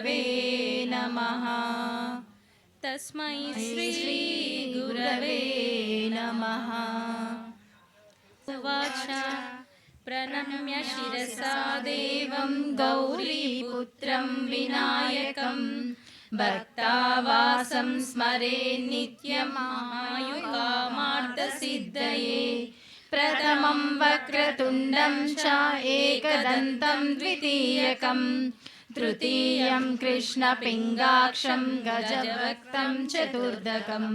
गुरवे नमः। तस्मै श्रीगुरवे नमः। उवाच। प्रणम्य शिरसा देवं गौरीपुत्रं विनायकं। भक्तावासं स्मरे नित्यमायुकामार्थसिद्धये प्रथमं वक्रतुण्डं च एकदन्तं द्वितीयकम् तृतीयं कृष्णपिङ्गाक्षं गजभक्तं चतुर्दकम्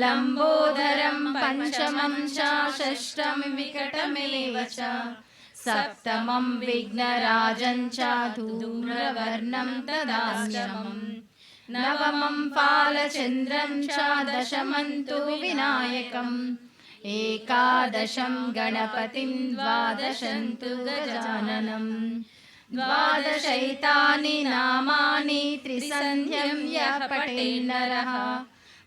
लम्बोदरं पञ्चमं च षष्ठं विकटमेव च सप्तमं विघ्नराजं च धूम्रवर्णं तदाष्टमम् नवमं फालचन्द्रं च दशमं तु विनायकम् एकादशं गणपतिं द्वादशं तु गजाननम् द्वादशैतानि नामानि त्रिसन्ध्यं यः पठेन्नरः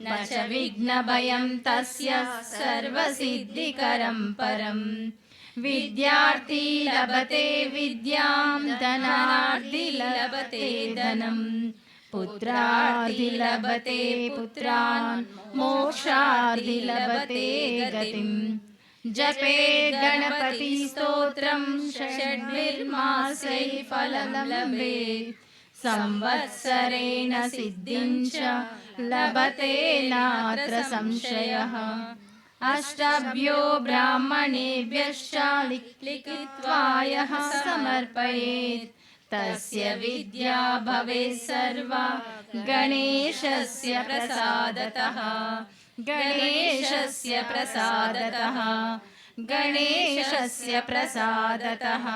न च विघ्नभयं तस्य सर्वसिद्धिकरं परम्। विद्यार्थी लभते विद्यां धनार्थी लभते धनम् पुत्रार्थी लभते पुत्रान् मोक्षार्थी लभते गतिम् जपे गणपतिस्तोत्रं षड्भिर्मासै फलं लभेत् संवत्सरेण सिद्धिं च लभते नात्र संशयः। अष्टभ्यो ब्राह्मणेभ्यश्च लिख- लिखित्वा यः समर्पयेत्। तस्य विद्या भवेत् सर्वा गणेशस्य प्रसादतः गणेशस्य प्रसादतः। गणेशस्य प्रसादतः।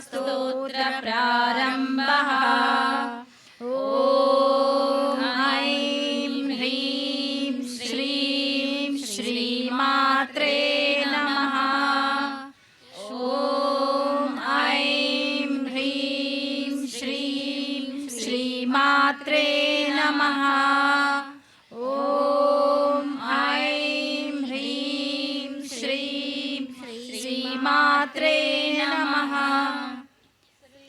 स्तोत्रप्रारम्भः ॐ ऐं ह्रीं श्रीं श्रीमात्रे श्रीमात्रे नमः ॐ ऐं ह्रीं श्रीं श्रीमात्रे नमः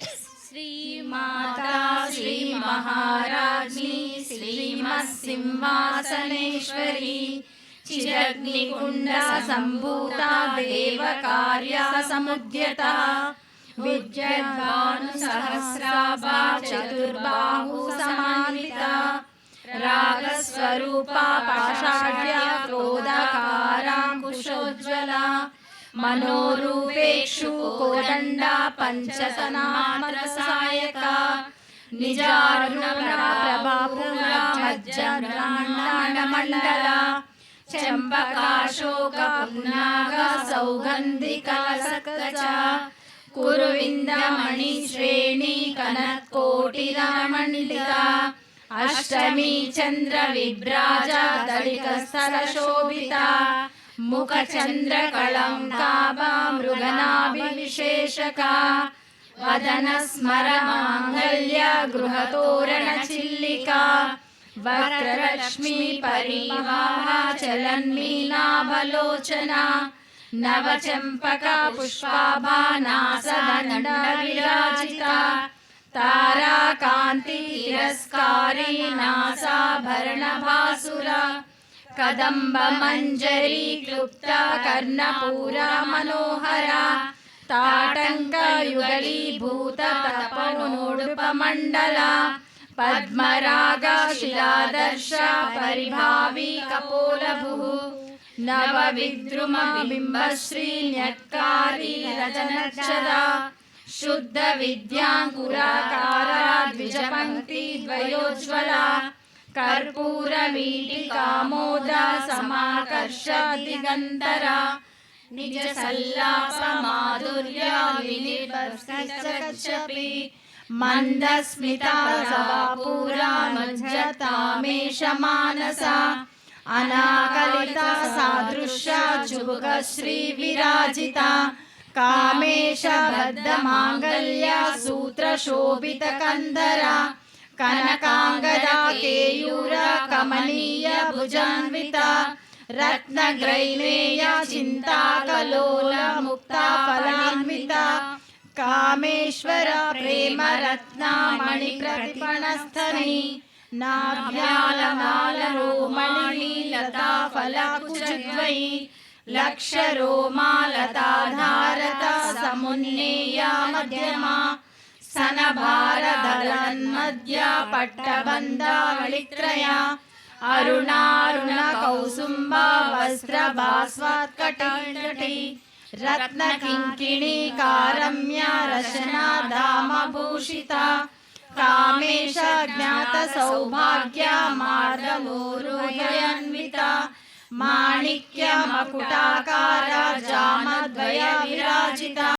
श्रीमाता श्रीमहाराज्ञी श्रीमत्सिंहासनेश्वरी चिरग्निकुण्डा सम्भूता देवकार्या समुद्यता विद्यद्भानुसहस्राभा चतुर्बाहु समान्विता रागस्वरूपा पाषाढ्या क्रोधकाराङ्कुशोज्ज्वला मनोरूपेक्षु कोदण्डा पञ्चतनामरसायका निजारुणा प्रभापूरा मज्जब्राह्मणमण्डला चम्पकाशोकपुन्नाग सौगन्धिकलसक्तचा कुरुविन्दमणिश्रेणी कनत्कोटिरमण्डिता अष्टमी चन्द्रविभ्राजा दलिकस्थलशोभिता मुखचन्द्रकलङ्काभा मृगनाभिविशेषका वदनस्मरमाङ्गल्य गृहतोरणचिल्लिका वक्रलक्ष्मी परिवाहा चलन्मीनाभलोचना नवचम्पका पुष्पाभा नासदण्डविराजिता ताराकान्ति तिरस्कारी नासाभरणभासुरा कदम्बमञ्जरी क्लुप्ता कर्णपूरा मनोहरा ताटङ्कयुगलीभूत तपोनोडुपमण्डला पद्मरागशिलादर्श परिभावी कपोलभुः నవ విద్రుమ బింబశ్రీన్యత్కారీ రచనక్షరా శుద్ధ విద్యాంకురాకారా ద్విజపంక్తి ద్వయోజ్వలా కర్పూరమీటి కామోదా సమాకర్ష దిగంతరా నిజ సల్లాప మాధుర్య వినిపి మందస్మితా పూరా మజ్జతామేష మానసా अनाकलिता सादृश्या चुबुकश्री विराजिता कामेश बद्धमाङ्गल्या सूत्रशोभितकन्दरा कनकाङ्गदा केयूरा कमनीय भुजान्विता रत्नग्रैलेया चिन्ताकलोलमुक्ता फलान्विता कामेश्वर प्रेमरत्ना मणिप्रतिपणस्थनी ప్రతిపణస్థని నాభ్యాలమాలరోమణి లతా ఫలకుజద్వయి లక్ష రోమాలతాధారత సమున్నేయా మధ్యమా సనభారదలన్మధ్య పట్టబంధావళిత్రయా అరుణారుణ कामेश ज्ञातसौभाग्या मार्गमुरुदयन्विता माणिक्यमकुटाकारा जामद्वय विराजिता